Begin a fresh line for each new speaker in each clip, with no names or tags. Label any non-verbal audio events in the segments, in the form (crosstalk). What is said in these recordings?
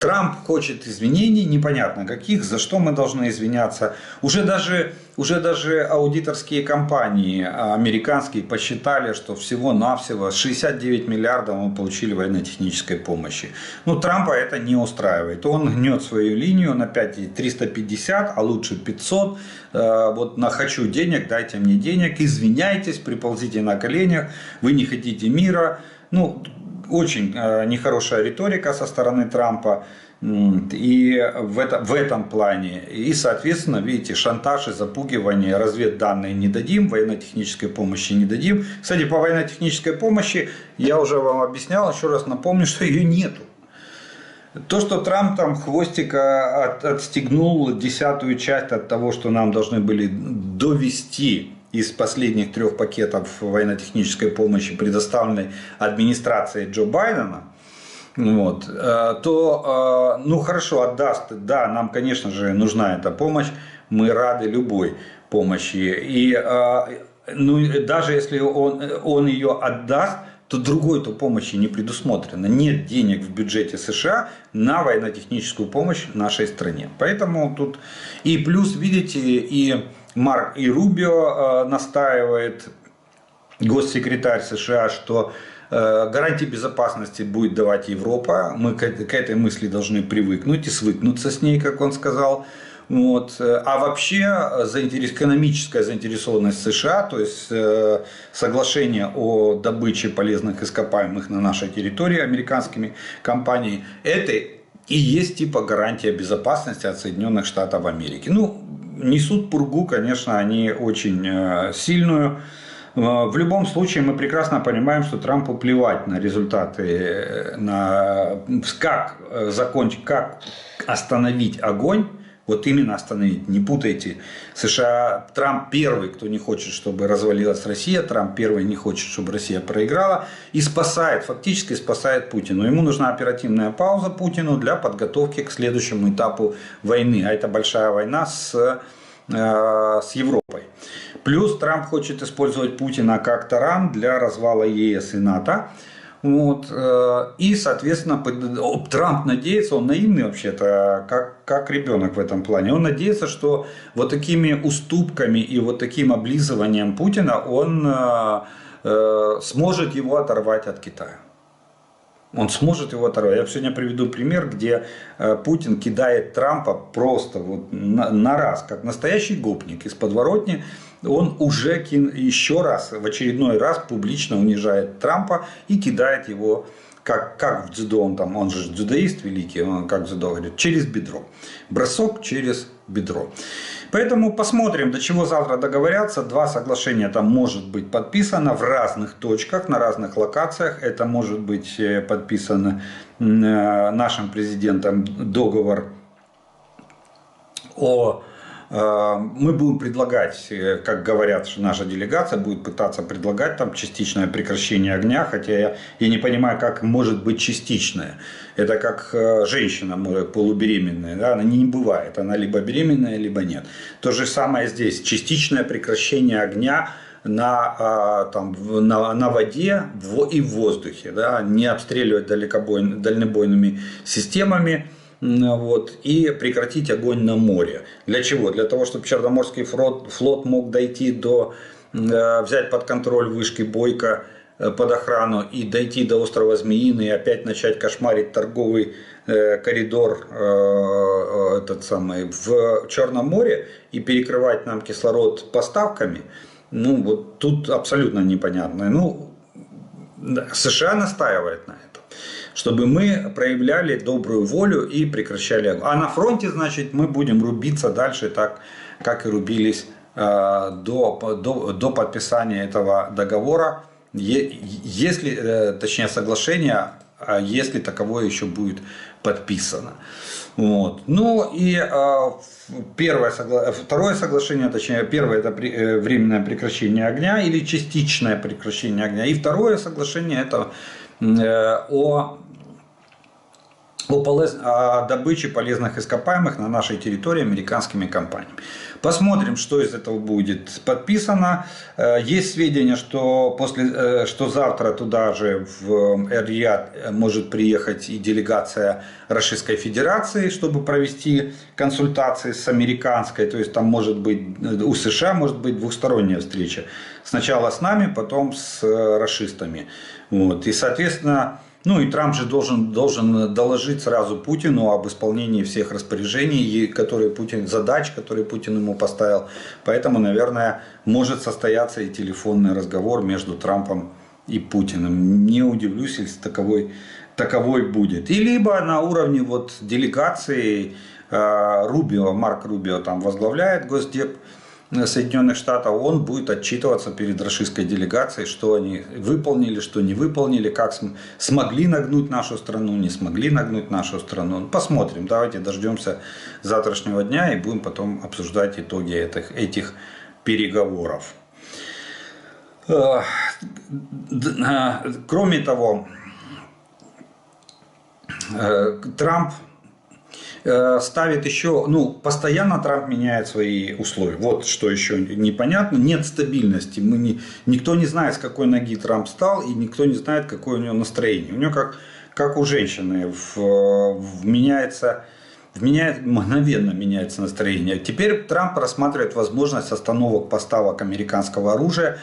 Трамп хочет извинений, непонятно каких, за что мы должны извиняться. Уже даже, уже даже аудиторские компании американские посчитали, что всего-навсего 69 миллиардов мы получили военно-технической помощи. Ну, Трампа это не устраивает. Он гнет свою линию на 5 350, а лучше 500. Э, вот на хочу денег, дайте мне денег, извиняйтесь, приползите на коленях, вы не хотите мира. Ну, очень э, нехорошая риторика со стороны Трампа. И в, это, в этом плане. И, соответственно, видите, шантаж и запугивание, разведданные не дадим, военно-технической помощи не дадим. Кстати, по военно-технической помощи я уже вам объяснял, еще раз напомню, что ее нету. То, что Трамп там хвостика от, отстегнул десятую часть от того, что нам должны были довести из последних трех пакетов военно-технической помощи, предоставленной администрацией Джо Байдена, вот, э, то, э, ну хорошо, отдаст, да, нам, конечно же, нужна эта помощь, мы рады любой помощи. И э, ну, даже если он, он ее отдаст, то другой-то помощи не предусмотрено. Нет денег в бюджете США на военно-техническую помощь нашей стране. Поэтому тут и плюс, видите, и Марк и Рубио настаивает, госсекретарь США, что Э, гарантии безопасности будет давать Европа. Мы к этой мысли должны привыкнуть и свыкнуться с ней, как он сказал. Вот. А вообще экономическая заинтересованность США, то есть э, соглашение о добыче полезных ископаемых на нашей территории американскими компаниями, это и есть типа гарантия безопасности от Соединенных Штатов Америки. Ну, несут пургу, конечно, они очень э, сильную. Э, в любом случае мы прекрасно понимаем, что Трампу плевать на результаты, э, на как закончить, как остановить огонь, вот именно остановить, не путайте. США, Трамп первый, кто не хочет, чтобы развалилась Россия, Трамп первый не хочет, чтобы Россия проиграла и спасает, фактически спасает Путина. Ему нужна оперативная пауза Путину для подготовки к следующему этапу войны. А это большая война с, с Европой. Плюс Трамп хочет использовать Путина как таран для развала ЕС и НАТО. Вот. Э, и, соответственно, Трамп надеется, он наивный вообще-то, как, как ребенок в этом плане. Он надеется, что вот такими уступками и вот таким облизыванием Путина он э, э, сможет его оторвать от Китая. Он сможет его оторвать. Я сегодня приведу пример, где Путин кидает Трампа просто вот на, на раз, как настоящий гопник из подворотни он уже еще раз, в очередной раз публично унижает Трампа и кидает его как, как в дзюдо, он там, он же дзюдоист великий, он как в дзюдо говорит, через бедро. Бросок через бедро. Поэтому посмотрим, до чего завтра договорятся. Два соглашения там может быть подписано в разных точках, на разных локациях. Это может быть э, подписано э, нашим президентом договор о мы будем предлагать, э, как говорят, что наша делегация будет пытаться предлагать там частичное прекращение огня, хотя я, я не понимаю, как может быть частичное. Это как э, женщина полубеременная, да, она не бывает, она либо беременная, либо нет. То же самое здесь, частичное прекращение огня на, там, на, на воде и в воздухе, да, не обстреливать далекобой, дальнобойными системами, вот, и прекратить огонь на море. Для чего? Для того, чтобы Черноморский флот, флот мог дойти до, э, взять под контроль вышки Бойко э, под охрану и дойти до острова Змеиный и опять начать кошмарить торговый э, коридор этот самый, в Черном море и перекрывать нам кислород поставками, ну вот тут абсолютно непонятно. Ну, США настаивает на этом чтобы мы проявляли добрую волю и прекращали огонь. А на фронте, значит, мы будем рубиться дальше так, как и рубились э, до, до, до подписания этого договора, если, э, точнее, соглашения, а если таковое еще будет подписано. Вот. Ну и э, первое, второе соглашение, точнее, первое это временное прекращение огня или частичное прекращение огня. И второе соглашение это Mm, eh, och о, полез- о добыче полезных ископаемых на нашей территории американскими компаниями. Посмотрим, что из этого будет подписано. Э, Есть сведения, что, после, э, что завтра туда же в Эр-Рияд может приехать и делегация Российской Федерации, чтобы провести консультации с американской. То есть там может быть э, у США может быть двухсторонняя встреча. Сначала с нами, потом с э, расистами. Вот. И, соответственно, ну и Трамп же должен, должен доложить сразу Путину об исполнении всех распоряжений, которые Путин, задач, которые Путин ему поставил. Поэтому, наверное, может состояться и телефонный разговор между Трампом и Путиным. Не удивлюсь, если таковой, таковой будет. И либо на уровне вот делегации э, Рубио, Марк Рубио там возглавляет Госдеп, Соединенных Штатов, он будет отчитываться перед российской делегацией, что они выполнили, что не выполнили, как см- смогли нагнуть нашу страну, не смогли нагнуть нашу страну. Посмотрим, давайте дождемся завтрашнего дня и будем потом обсуждать итоги этих, этих переговоров. Э, э, Кроме того, э, Трамп э, ставит еще, ну, постоянно Трамп меняет свои условия. Вот что еще непонятно. Нет стабильности. Мы не, никто не знает, с какой ноги Трамп стал, и никто не знает, какое у него настроение. У него как, как у женщины в, в- меняется, меняет, мгновенно меняется настроение. Теперь Трамп рассматривает возможность остановок поставок американского оружия Э,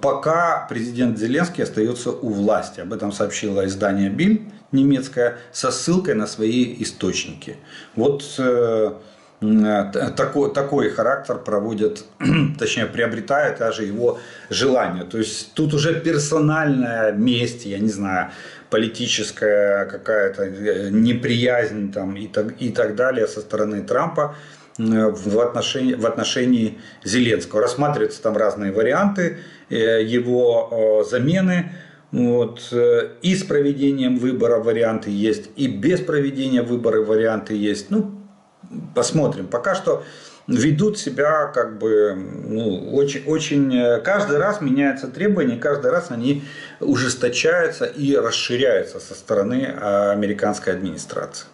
пока президент Зеленский остается у власти. Об этом сообщило издание Биль немецкое со ссылкой на свои источники. Вот э, т- такой, такой характер проводят, (clears throat) точнее приобретает даже его желание. То есть тут уже персональная месть, я не знаю, политическая какая-то э, неприязнь там, и, так, и так далее со стороны Трампа э, в отношении, в отношении Зеленского. Рассматриваются там разные варианты э, его э, замены. Вот. э, И с проведением выборов варианты есть, и без проведения выборов варианты есть. Ну, посмотрим. Пока что ведут себя как бы ну, очень, очень э, каждый раз меняются требования, каждый раз они ужесточаются и расширяются со стороны э, американской администрации.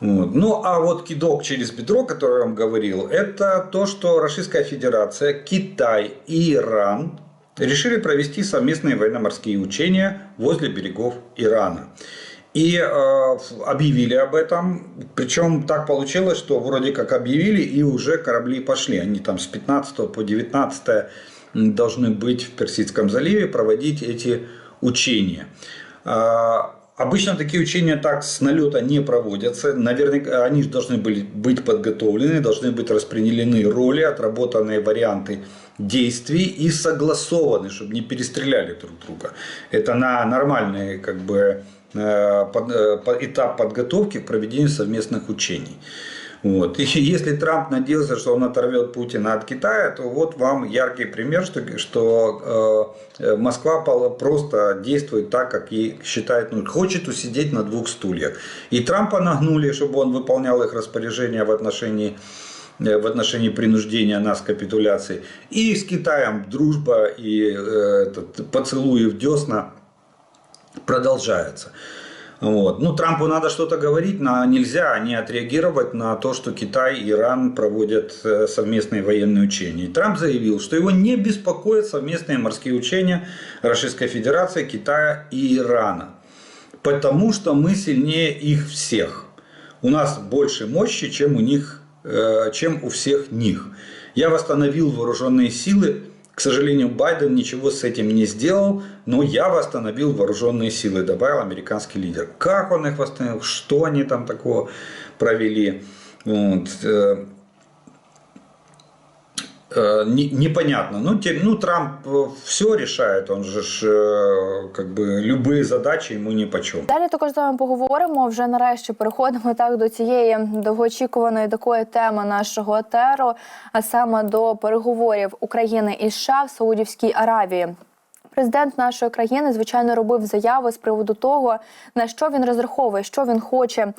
Вот. Ну, а вот кидок через бедро, который я вам говорил, это то, что Российская Федерация, Китай и Иран решили провести совместные военно-морские учения возле берегов Ирана. И э, объявили об этом. Причем так получилось, что вроде как объявили, и уже корабли пошли. Они там с 15 по 19 должны быть в Персидском заливе, проводить эти учения. Обычно такие учения так с налета не проводятся. Наверняка они должны были быть подготовлены, должны быть распределены роли, отработанные варианты действий и согласованы, чтобы не перестреляли друг друга. Это на нормальный как бы, э, э, этап подготовки к проведению совместных учений. Вот. (laughs) И если Трамп надеялся, что он оторвет Путина от Китая, то вот вам яркий пример, что, что э, Москва просто действует так, как ей считает нужным. Хочет усидеть на двух стульях. И Трампа нагнули, чтобы он выполнял их распоряжения в отношении э, в отношении принуждения нас к капитуляции. И с Китаем дружба и э, этот, поцелуи в десна продолжается. Вот. Ну, Трампу надо что-то говорить, но нельзя не отреагировать на то, что Китай и Иран проводят э, совместные военные учения. Трамп заявил, что его не беспокоят совместные морские учения Российской Федерации, Китая и Ирана. Потому что мы сильнее их всех. У нас больше мощи, чем у них, э, чем у всех них. Я восстановил вооруженные силы. К сожалению, Байден ничего с этим не сделал, но я восстановил вооруженные силы, добавил американский лидер. Как он их восстановил, что они там такого провели, вот, э, не- непонятно. Ну, те- ну, Трамп все решает, он же ж, э, как бы любые задачи ему ни по чем.
Далі також з вами поговоримо. Вже нарешті переходимо так до цієї довгоочікуваної такої теми нашого етеру, а саме до переговорів України і США в Саудівській Аравії. Президент нашої країни, звичайно, робив заяви з приводу того, на що він розраховує, що він хоче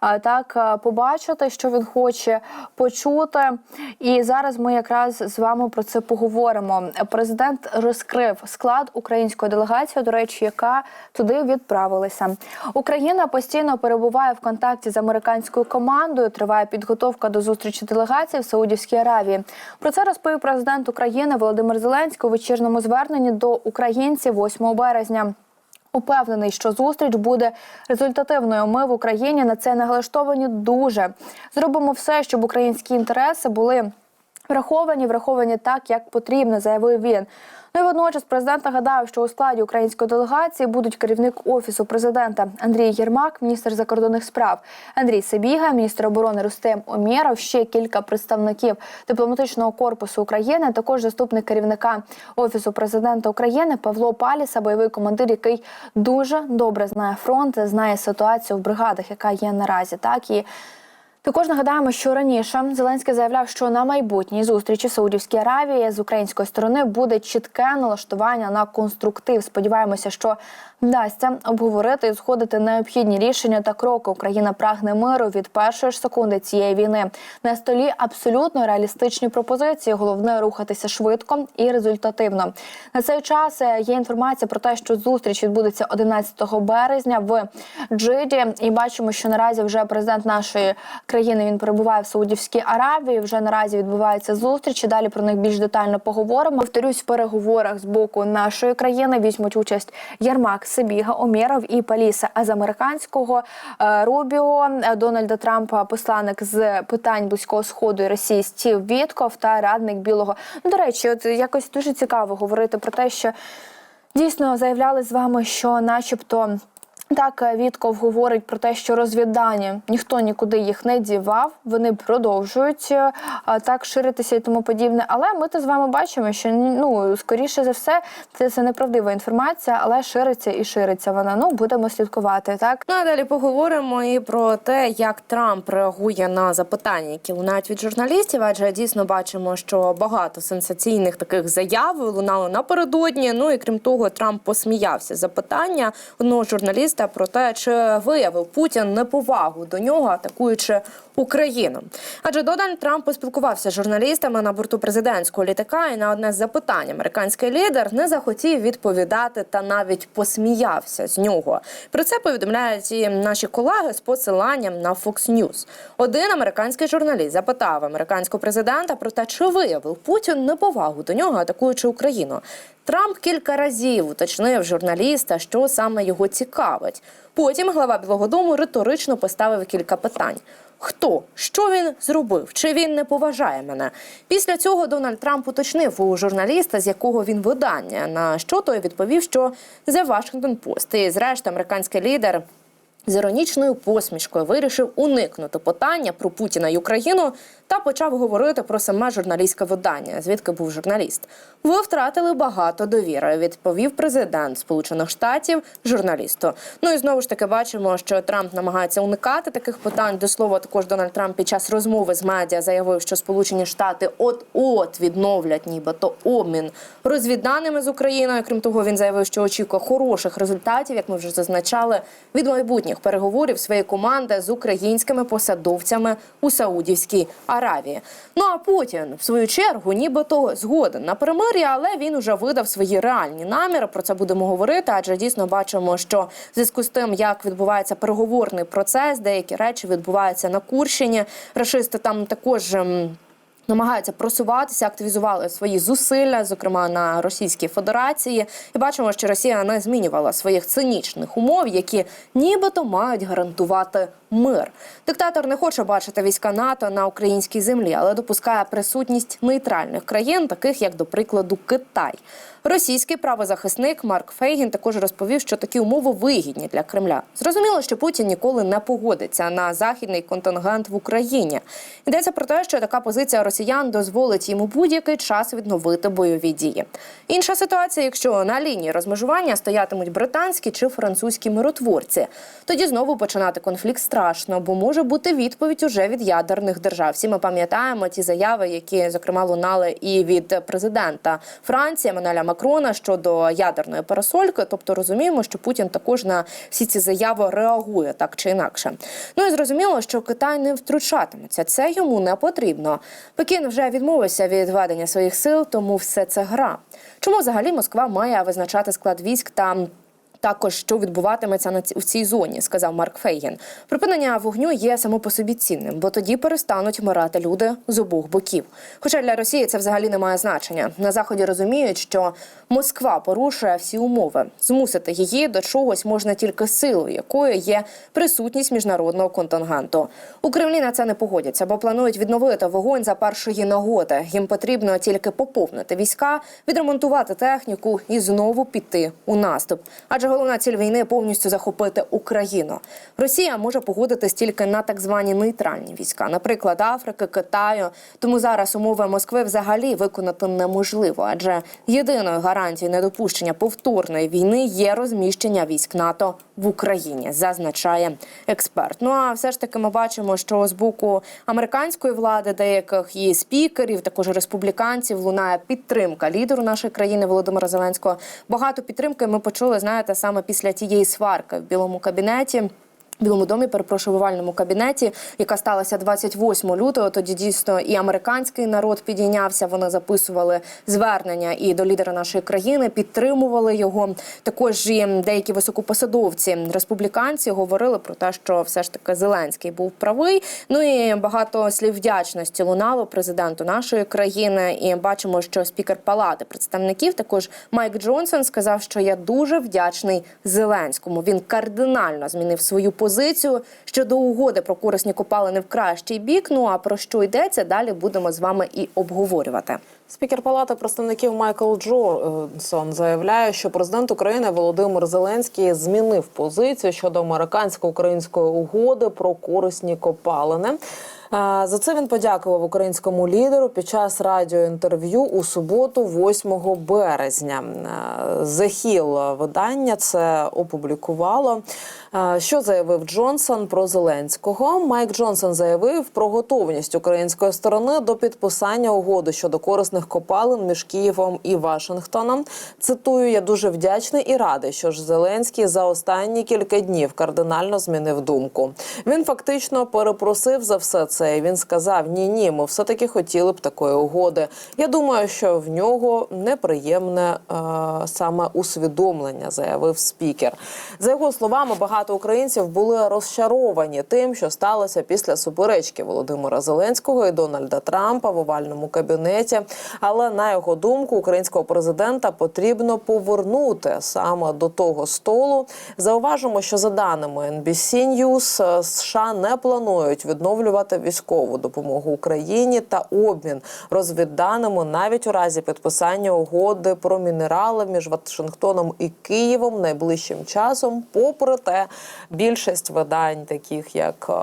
так побачити, що він хоче почути. І зараз ми якраз з вами про це поговоримо. Президент розкрив склад української делегації, до речі, яка туди відправилася. Україна постійно перебуває в контакті з американською командою. Триває підготовка до зустрічі делегацій в Саудівській Аравії. Про це розповів президент України Володимир Зеленський у вечірньому зверненні до українців 8 березня. Упевнений, що зустріч буде результативною. Ми в Україні на це налаштовані дуже. Зробимо все, щоб українські інтереси були враховані, враховані так, як потрібно, заявив він. Ну і водночас президент нагадав, що у складі української делегації будуть керівник офісу президента Андрій Єрмак, міністр закордонних справ Андрій Сабіга, міністр оборони Рустем Омєров, ще кілька представників дипломатичного корпусу України. Також заступник керівника офісу президента України Павло Паліса, бойовий командир, який дуже добре знає фронт, знає ситуацію в бригадах, яка є наразі. Так і також нагадаємо, що раніше Зеленський заявляв, що на майбутній зустрічі Саудівській Аравії з української сторони буде чітке налаштування на конструктив. Сподіваємося, що вдасться обговорити і зходити необхідні рішення та кроки. Україна прагне миру від першої ж секунди цієї війни. На столі абсолютно реалістичні пропозиції. Головне рухатися швидко і результативно. На цей час е, є інформація про те, що зустріч відбудеться 11 березня в Джиді. І бачимо, що наразі вже президент нашої країни він перебуває в Саудівській Аравії. Вже наразі відбуваються зустрічі. Далі про них більш детально поговоримо. Повторюсь, в переговорах з боку нашої країни візьмуть участь Єрмак, Сибіга, Омєров і Паліса. А з американського е, Рубіо е, Дональда Трампа, посланник з питань близького сходу і Росії Стів Вітков та радник Білого. Ну, до речі, от якось дуже цікаво говорити про те, що дійсно заявляли з вами, що, начебто. Так, е, Вітков говорить про те, що розвіддані ніхто нікуди їх не дівав, вони продовжують е, так ширитися і тому подібне. Але ми то з вами бачимо, що ну скоріше за все, це, це неправдива інформація, але шириться і шириться вона. Ну будемо слідкувати. Так
Ну а далі поговоримо і про те, як Трамп реагує на запитання, які лунають від журналістів. Адже дійсно бачимо, що багато сенсаційних таких заяв лунало напередодні. Ну і крім того, Трамп посміявся запитання одного журналіста про те, чи виявив Путін неповагу до нього, атакуючи Україну. Адже Дональд Трамп поспілкувався з журналістами на борту президентського літака, і на одне з запитань американський лідер не захотів відповідати та навіть посміявся з нього. Про це повідомляють і наші колеги з посиланням на Fox News. Один американський журналіст запитав американського президента про те, чи виявив Путін неповагу до нього, атакуючи Україну. Трамп кілька разів уточнив журналіста, що саме його цікавить. Потім глава Білого Дому риторично поставив кілька питань. Хто що він зробив? Чи він не поважає мене? Після цього Дональд Трамп уточнив у журналіста, з якого він видання. На що той відповів, що The Washington Post. І зрештою американський лідер. З іронічною посмішкою вирішив уникнути питання про Путіна і Україну та почав говорити про саме журналістське видання, звідки був журналіст. Ви втратили багато довіри, відповів президент Сполучених Штатів журналісту. Ну і знову ж таки бачимо, що Трамп намагається уникати таких питань. До слова, також Дональд Трамп під час розмови з медіа заявив, що Сполучені Штати от-от відновлять, нібито обмін розвідданими з Україною. Крім того, він заявив, що очікує хороших результатів, як ми вже зазначали, від майбутніх переговорів своєї команди з українськими посадовцями у Саудівській Аравії. Ну а Путін, в свою чергу, нібито згоден на перемир'я, але він уже видав свої реальні наміри. Про це будемо говорити, адже дійсно бачимо, що в зв'язку з тим, як відбувається переговорний процес, деякі речі відбуваються на Курщині. Рашисти там також. Намагаються просуватися, активізували свої зусилля, зокрема на Російській Федерації, і бачимо, що Росія не змінювала своїх цинічних умов, які нібито мають гарантувати мир. Диктатор не хоче бачити війська НАТО на українській землі, але допускає присутність нейтральних країн, таких як, до прикладу, Китай. Російський правозахисник Марк Фейгін також розповів, що такі умови вигідні для Кремля. Зрозуміло, що Путін ніколи не погодиться на західний контингент в Україні. Йдеться про те, що така позиція росіян дозволить йому будь-який час відновити бойові дії. Інша ситуація, якщо на лінії розмежування стоятимуть британські чи французькі миротворці, тоді знову починати конфлікт з страшно, бо може бути відповідь уже від ядерних держав. Всі ми пам'ятаємо ті заяви, які зокрема лунали і від президента Франції Еммануеля Макрона щодо ядерної парасольки. Тобто розуміємо, що Путін також на всі ці заяви реагує так чи інакше. Ну і зрозуміло, що Китай не втручатиметься. Це йому не потрібно. Пекін вже відмовився від ведення своїх сил, тому все це гра. Чому взагалі Москва має визначати склад військ та також що відбуватиметься на у цій зоні, сказав Марк Фейгін. Припинення вогню є само по собі цінним, бо тоді перестануть вмирати люди з обох боків. Хоча для Росії це взагалі не має значення. На заході розуміють, що Москва порушує всі умови. Змусити її до чогось можна тільки силою, якою є присутність міжнародного контингенту. У Кремлі на це не погодяться, бо планують відновити вогонь за першої нагоди. Їм потрібно тільки поповнити війська, відремонтувати техніку і знову піти у наступ. Адже головна ціль війни повністю захопити Україну. Росія може погодитись тільки на так звані нейтральні війська, наприклад, Африки, Китаю. Тому зараз умови Москви взагалі виконати неможливо, адже єдиною гарантією недопущення повторної війни є розміщення військ НАТО в Україні, зазначає експерт. Ну а все ж таки ми бачимо, що з боку американської влади, деяких її спікерів, також республіканців, лунає підтримка лідеру нашої країни Володимира Зеленського. Багато підтримки ми почули, знаєте, саме після тієї сварки в білому кабінеті. Білому домі, перепрошую, в овальному кабінеті, яка сталася 28 лютого. Тоді дійсно і американський народ підійнявся. Вони записували звернення і до лідера нашої країни, підтримували його. Також і деякі високопосадовці республіканці говорили про те, що все ж таки Зеленський був правий. Ну і багато слів вдячності лунало президенту нашої країни. І бачимо, що спікер палати представників, також Майк Джонсон, сказав, що я дуже вдячний Зеленському. Він кардинально змінив свою позицію щодо угоди про корисні копалини в кращий бік. Ну а про що йдеться далі будемо з вами і обговорювати.
Спікер Палати представників Майкл Джонсон заявляє, що президент України Володимир Зеленський змінив позицію щодо американсько-української угоди про корисні копалини. За це він подякував українському лідеру під час радіоінтерв'ю у суботу, 8 березня. Hill видання це опублікувало. Що заявив Джонсон про Зеленського? Майк Джонсон заявив про готовність української сторони до підписання угоди щодо корисних копалин між Києвом і Вашингтоном. Цитую: я дуже вдячний і радий, що ж Зеленський за останні кілька днів кардинально змінив думку. Він фактично перепросив за все це. І Він сказав: Ні, ні, ми все таки хотіли б такої угоди. Я думаю, що в нього неприємне е, саме усвідомлення, заявив спікер. За його словами, багато українців були розчаровані тим, що сталося після суперечки Володимира Зеленського і Дональда Трампа в овальному кабінеті. Але на його думку, українського президента потрібно повернути саме до того столу. Зауважимо, що за даними NBC News, е, США не планують відновлювати військову допомогу Україні та обмін розвідданими навіть у разі підписання угоди про мінерали між Вашингтоном і Києвом найближчим часом. Попри те, більшість видань, таких як е,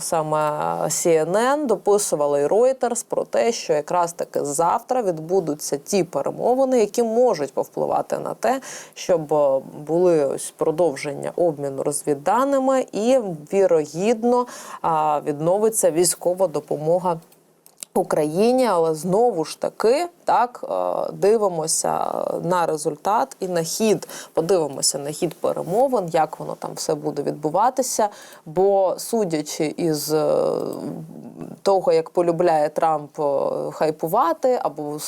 саме CNN, дописували і Reuters про те, що якраз таки завтра відбудуться ті перемовини, які можуть повпливати на те, щоб е, були ось продовження обміну розвідданими, і вірогідно а, відновиться військова допомога. Україні, але знову ж таки так е, дивимося на результат і на хід. Подивимося на хід перемовин, як воно там все буде відбуватися. Бо судячи із е, того, як полюбляє Трамп е, хайпувати або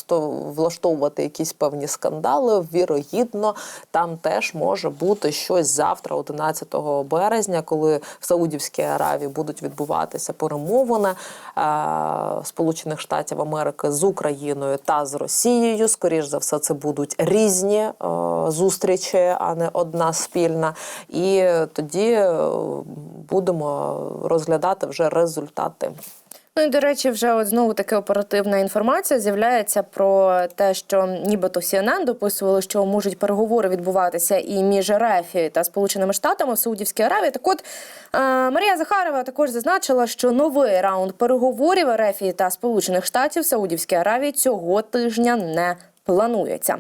влаштовувати якісь певні скандали, вірогідно, там теж може бути щось завтра, 11 березня, коли в Саудівській Аравії будуть відбуватися перемовини е, Сполучених Штатів Америки з Україною та з Росією. Скоріш за все, це будуть різні е, зустрічі, а не одна спільна. І тоді е, будемо розглядати вже результати.
Ну і до речі, вже от знову таки оперативна інформація з'являється про те, що нібито CNN дописували, що можуть переговори відбуватися і між РФ та Сполученими Штатами в Саудівській Аравії. Так от е, Марія Захарова також зазначила, що новий раунд переговорів РФ та Сполучених Штатів в Саудівській Аравії цього тижня не планується.